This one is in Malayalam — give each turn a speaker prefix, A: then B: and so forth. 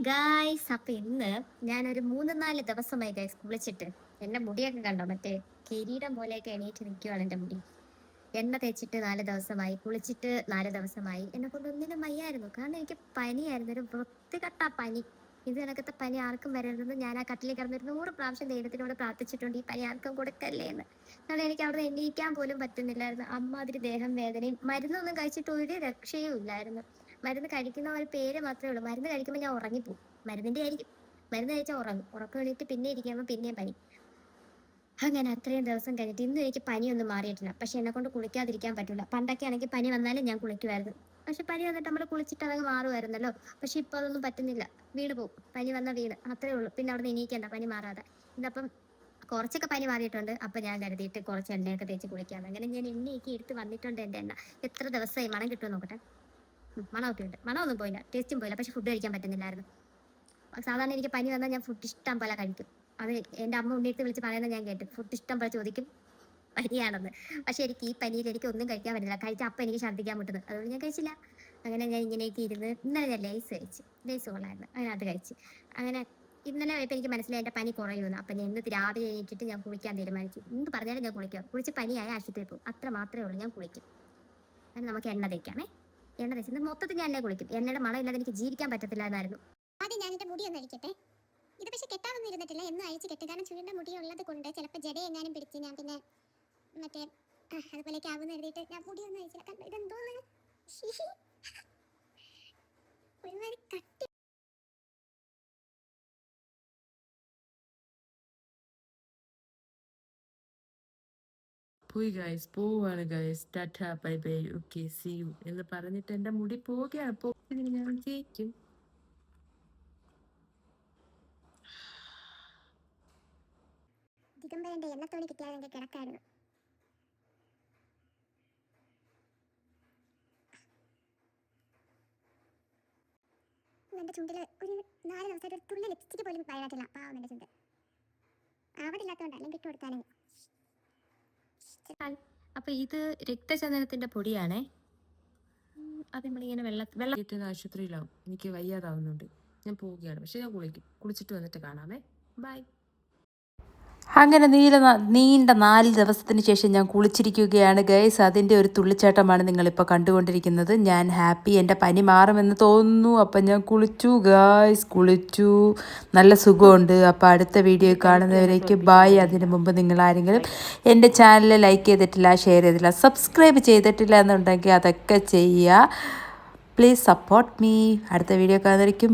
A: ഗായ്സ് അപ്പൊ ഇന്ന് ഞാനൊരു മൂന്ന് നാല് ദിവസമായി ഗൈസ് കുളിച്ചിട്ട്. എന്റെ മുടിയൊക്കെ കണ്ടോ? മറ്റേ കിരീടം പോലെയൊക്കെ എണീറ്റ് നിൽക്കുവാണ് എന്റെ മുടി. എണ്ണ തേച്ചിട്ട് നാല് ദിവസമായി കുളിച്ചിട്ട് നാല് ദിവസമായി. എന്നെ കൊണ്ട് ഒന്നിനും വയ്യായിരുന്നു. കാരണം എനിക്ക് പനിയായിരുന്നു. ഒരു വൃത്തികെട്ട പനി. ഇത് കണക്കത്തെ പനി ആർക്കും വരരുതെന്ന് ഞാൻ ആ കട്ടിലേക്ക് കിടന്ന് ഒരു നൂറ് പ്രാവശ്യം ദൈവത്തിനോട് പ്രാർത്ഥിച്ചിട്ടുണ്ട്. ഈ പനി ആർക്കും കൊടുക്കല്ലേ എന്ന് കാരണം എനിക്ക് അവിടെ എണീക്കാൻ പോലും പറ്റുന്നില്ലായിരുന്നു. അമ്മാതിരി ദേഹം വേദനയും മരുന്നൊന്നും കഴിച്ചിട്ട് ഒരു രക്ഷയും ഇല്ലായിരുന്നു. മരുന്ന് കഴിക്കുന്ന ഒരു പേര് മാത്രമേ ഉള്ളൂ. മരുന്ന് കഴിക്കുമ്പോൾ ഞാൻ ഉറങ്ങിപ്പോവും. മരുന്നിന്റെ ആയിരിക്കും. മരുന്ന് കഴിച്ചാൽ ഉറങ്ങും. ഉറക്കം എണീറ്റ് പിന്നെ ഇരിക്കുമ്പോൾ പിന്നെയും പനി. അങ്ങനെ അത്രയും ദിവസം കഴിഞ്ഞിട്ട് ഇന്നും എനിക്ക് പനിയൊന്നും മാറിയിട്ടില്ല. പക്ഷെ എന്നെ കൊണ്ട് കുളിക്കാതിരിക്കാൻ പറ്റില്ല പണ്ടൊക്കെ ആണെങ്കിൽ പനി വന്നാലും ഞാൻ കുളിക്കുമായിരുന്നു പക്ഷെ പനി വന്നിട്ട് നമ്മൾ കുളിച്ചിട്ട് അതങ്ങ് മാറുമായിരുന്നല്ലോ പക്ഷെ ഇപ്പൊ അതൊന്നും പറ്റുന്നില്ല. വീട് പോകും പനി വന്ന വീട് അത്രേ ഉള്ളൂ. പിന്നെ അവിടെ എണീക്കണ്ട. പനി മാറാതെ. ഇതപ്പം കുറച്ചൊക്കെ പനി മാറിയിട്ടുണ്ട്. അപ്പൊ ഞാൻ കരുതിയിട്ട് കുറച്ച് എണ്ണയൊക്കെ തേച്ച് കുളിക്കാം അങ്ങനെ ഞാൻ എണ്ണയൊക്കെ എടുത്ത് വന്നിട്ടുണ്ട് എന്റെ എണ്ണ. എത്ര ദിവസമായി? മണം കിട്ടുമെന്ന് നോക്കട്ടെ. മണമൊക്കെ ഉണ്ട് മണമൊന്നും പോയില്ല. ടേസ്റ്റും പോയില്ല. പക്ഷെ ഫുഡ് കഴിക്കാൻ പറ്റുന്നില്ലായിരുന്നു. സാധാരണ എനിക്ക് പനി വന്നാൽ ഞാൻ ഫുഡ് ഇഷ്ടം പോലെ കഴിക്കും. അത് എന്റെ അമ്മ ഉണ്ണിയടുത്ത് വിളിച്ച് പറയുന്നത് ഞാൻ കേട്ടു. ഫുഡ് ഇഷ്ടം പോലെ ചോദിക്കും. പനിയാണെന്ന്. പക്ഷെ എനിക്ക് ഈ പനിയിൽ എനിക്ക് ഒന്നും കഴിക്കാൻ പറ്റില്ല കഴിച്ച അപ്പം എനിക്ക് ഛർദ്ദിക്കാൻ പറ്റുന്നു അതുകൊണ്ട് ഞാൻ കഴിച്ചില്ല. അങ്ങനെ ഞാൻ ഇങ്ങനെയൊക്കെ ഇരുന്ന് ഇന്നലെ ഞാൻ ലേസ് കഴിച്ച്. ലേസ് കൊള്ളായിരുന്നു. അങ്ങനെ അത് കഴിച്ച്. അങ്ങനെ ഇന്നലെ ആയപ്പോൾ എനിക്ക് മനസ്സിലായി എന്റെ പനി കുറയുമെന്ന്. അപ്പം ഞാൻ ഇന്ന് രാവിലെ എണീറ്റിട്ട് ഞാൻ കുളിക്കാൻ തീരുമാനിച്ചു. എന്ത് പറഞ്ഞാലും ഞാൻ കുളിക്കാം. കുളിച്ച് പനിയായ ആശുപത്രിയിൽ പോകും. അത്ര മാത്രമേ ഉള്ളൂ ഞാൻ കുളിക്കും. അങ്ങനെ നമുക്ക് എണ്ണ തേക്കാമേ. എണ്ണ തേച്ചത് മൊത്തത്തിൽ ഞാൻ എന്നെ കുളിക്കും. എണ്ണയുടെ ഇല്ലാതെ എനിക്ക് ജീവിക്കാൻ പറ്റത്തില്ലായിരുന്നു.
B: ആദ്യം ഞാൻ എന്റെ മുടി ഒന്ന് അഴിക്കട്ടെ ഇത് പക്ഷെ കെട്ടാനൊന്നും ഇരുന്നിട്ടില്ല. എന്നും അഴിച്ച് കെട്ടി. കാരണം ചുരുണ്ട മുടി ഉള്ളത് കൊണ്ട് ചിലപ്പോൾ ജഡ എങ്ങാനും പിടിച്ച് ഞാൻ പിന്നെ മറ്റേ അതുപോലെ ക്യാബ് എഴുതിയിട്ട് ഞാൻ മുടി ഒന്നും അഴിച്ചില്ല. ഇതെന്തോന്ന്?
C: പോയി ഗൈസ് പോവാണ് guys tata bye bye. Okay see you എന്ന് പറഞ്ഞിട്ട് എന്റെ മുടി പോവുകയാണ്. പോകുന്നതിന് ഞാൻ ജയിക്കും.
B: ദിഗംബരന്റെ എണ്ണത്തോണി കിട്ടിയാൽ കിടക്കായിരുന്നു. എന്റെ ചുണ്ടിൽ ഒരു നാല് ദിവസമായിട്ട് ഒരു തുള്ളി ലിപ്സ്റ്റിക്ക് പോലും വയനാട്ടില്ല പാവം എന്റെ ചുണ്ട്. ആവതില്ലാത്തോണ്ട് അല്ലെങ്കിൽ ഇട്ട്
A: അപ്പൊ ഇത് രക്തചന്ദനത്തിന്റെ പൊടിയാണേ. അത് നമ്മളിങ്ങനെ വെള്ള വെള്ളം
C: ആശുപത്രിയിലാവും. എനിക്ക് വയ്യാതാവുന്നുണ്ട്. ഞാൻ പോവുകയാണ്. പക്ഷെ ഞാൻ കുളിക്കും. കുളിച്ചിട്ട് വന്നിട്ട് കാണാമേ. ബൈ.
D: അങ്ങനെ നീല നീണ്ട നാല് ദിവസത്തിന് ശേഷം ഞാൻ കുളിച്ചിരിക്കുകയാണ് ഗൈസ് അതിന്റെ ഒരു തുള്ളിച്ചാട്ടമാണ് നിങ്ങളിപ്പോൾ കണ്ടുകൊണ്ടിരിക്കുന്നത്. ഞാൻ ഹാപ്പി എന്റെ പനി മാറുമെന്ന് തോന്നുന്നു. അപ്പം ഞാൻ കുളിച്ചു ഗൈസ് കുളിച്ചു. നല്ല സുഖമുണ്ട്. അപ്പോൾ അടുത്ത വീഡിയോ കാണുന്നവരേക്ക് ബായ് അതിന് മുമ്പ് നിങ്ങൾ ആരെങ്കിലും എന്റെ ചാനൽ ലൈക്ക് ചെയ്തിട്ടില്ല ഷെയർ ചെയ്തിട്ടില്ല സബ്സ്ക്രൈബ് ചെയ്തിട്ടില്ല എന്നുണ്ടെങ്കിൽ അതൊക്കെ ചെയ്യുക. പ്ലീസ് സപ്പോർട്ട് മീ അടുത്ത വീഡിയോ കാണുന്നവരേക്കും